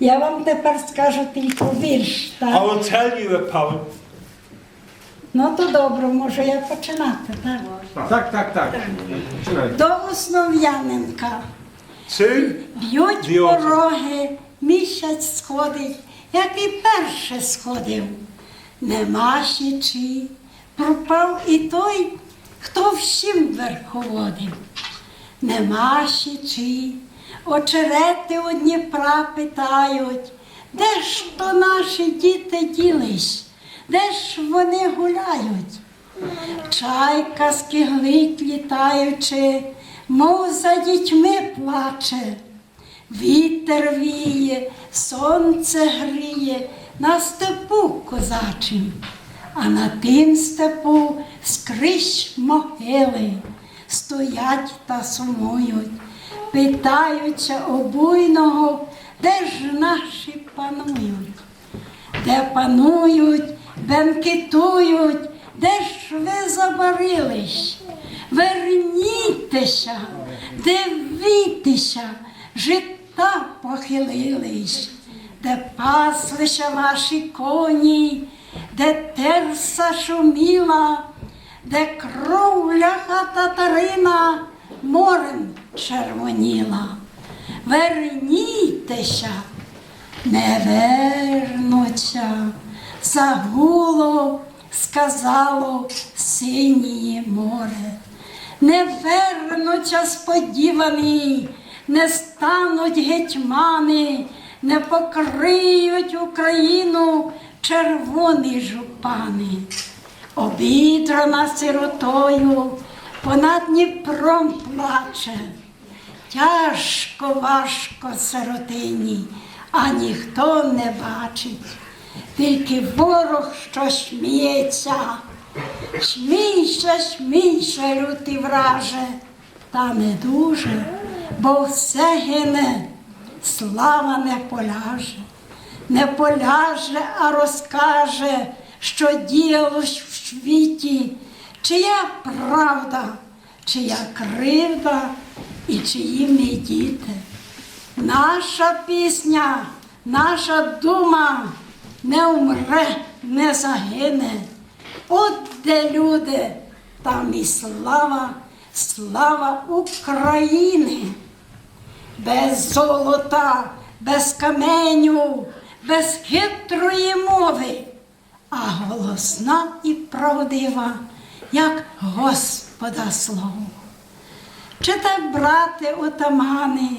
Я вам тепер скажу тільки вірш. I Так? will tell you a poem. Ну то добре, можу я починати. Так? Так, так, так. Починай. До Основ'яненка. To Б'ють пороги, місяць сходить, як і перше сходив. Нема чи пропав і той, хто всім верховодив. Нема чи очерети у Дніпра питають, де ж то наші діти ділись, де ж вони гуляють? Чайка скиглить літаючи, мов за дітьми плаче. Вітер віє, сонце гріє на степу козачим, а на тим степу скрізь могили стоять та сумують, питаються обуйного, де ж наші панують? Де панують, бенкетують, де ж ви забарились? Вернітеся, дивіться, жита похилились, де паслися ваші коні, де терса шуміла, де кровля татарина морем червоніла. Вернітеся, не вернуться, загуло, сказало синє море. Не вернуться сподівані, не стануть гетьмани, не покриють Україну червоні жупани. Обідрана сиротою, понад Дніпром плаче. Тяжко, важко сиротині, а ніхто не бачить. Тільки ворог, що сміється. Смійся, смійся, лютий враже, та не дуже, бо все гине, слава не поляже, не поляже, а розкаже, що діялось в світі, чия правда, чия кривда і чиї ми діти. Наша пісня, наша дума не умре, не загине. От де люди, там і слава, слава України. Без золота, без каменю, без хитрої мови, а голосна і правдива, як Господа слово. Чи те брати отамани,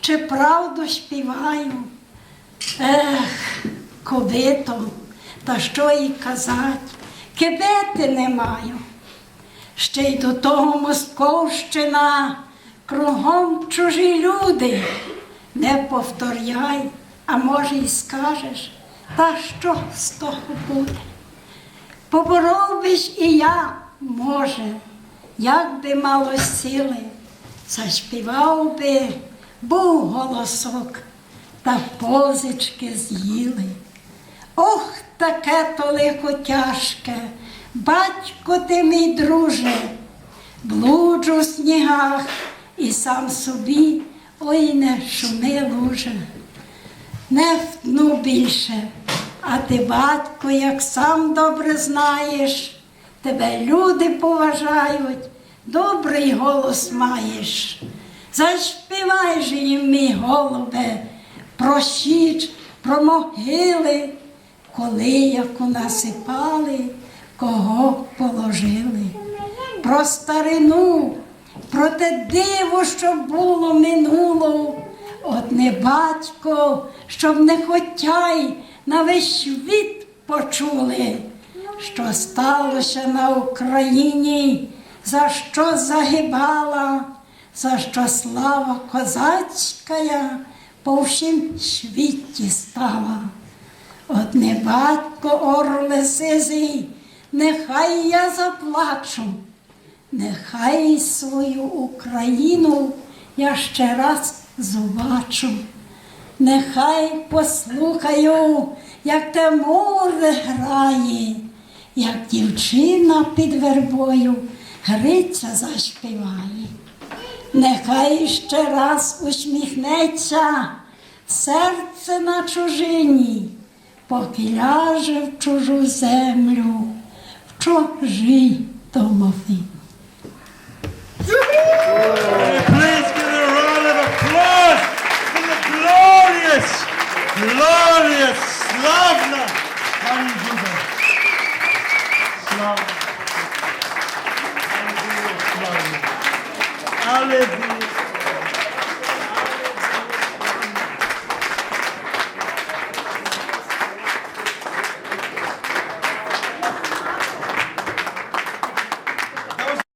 чи правду співаю? Ех, кобито, та що їй казать, кибети не маю. Ще й до того Московщина, кругом чужі люди. Не повторяй, а може й скажеш, та що з того буде? Поборов і я, може, як би мало сили, заспівав би, був голосок, та позички з'їли. Ох, таке то лихо тяжке, батько ти мій друже, блуджу в снігах і сам собі, ой не шуми луже. Не втну більше, а ти, батько, як сам добре знаєш, тебе люди поважають, добрий голос маєш. Заспівай же їм, мій голубе, про січ, про могили, коли яку насипали, кого положили. Про старину, про те диво, що було минуло, от не батько, щоб не хотяй на весь світ почули, що сталося на Україні, за що загибала, за що слава козацька по всім світі стала. От не батько орле сизий, нехай я заплачу, нехай свою Україну я ще раз побачу. Нехай послухаю, як те море грає, як дівчина під вербою Гриця заспіває. Нехай ще раз усміхнеться серце на чужині, поки ляже в чужу землю, в чужій домовині. Glorious!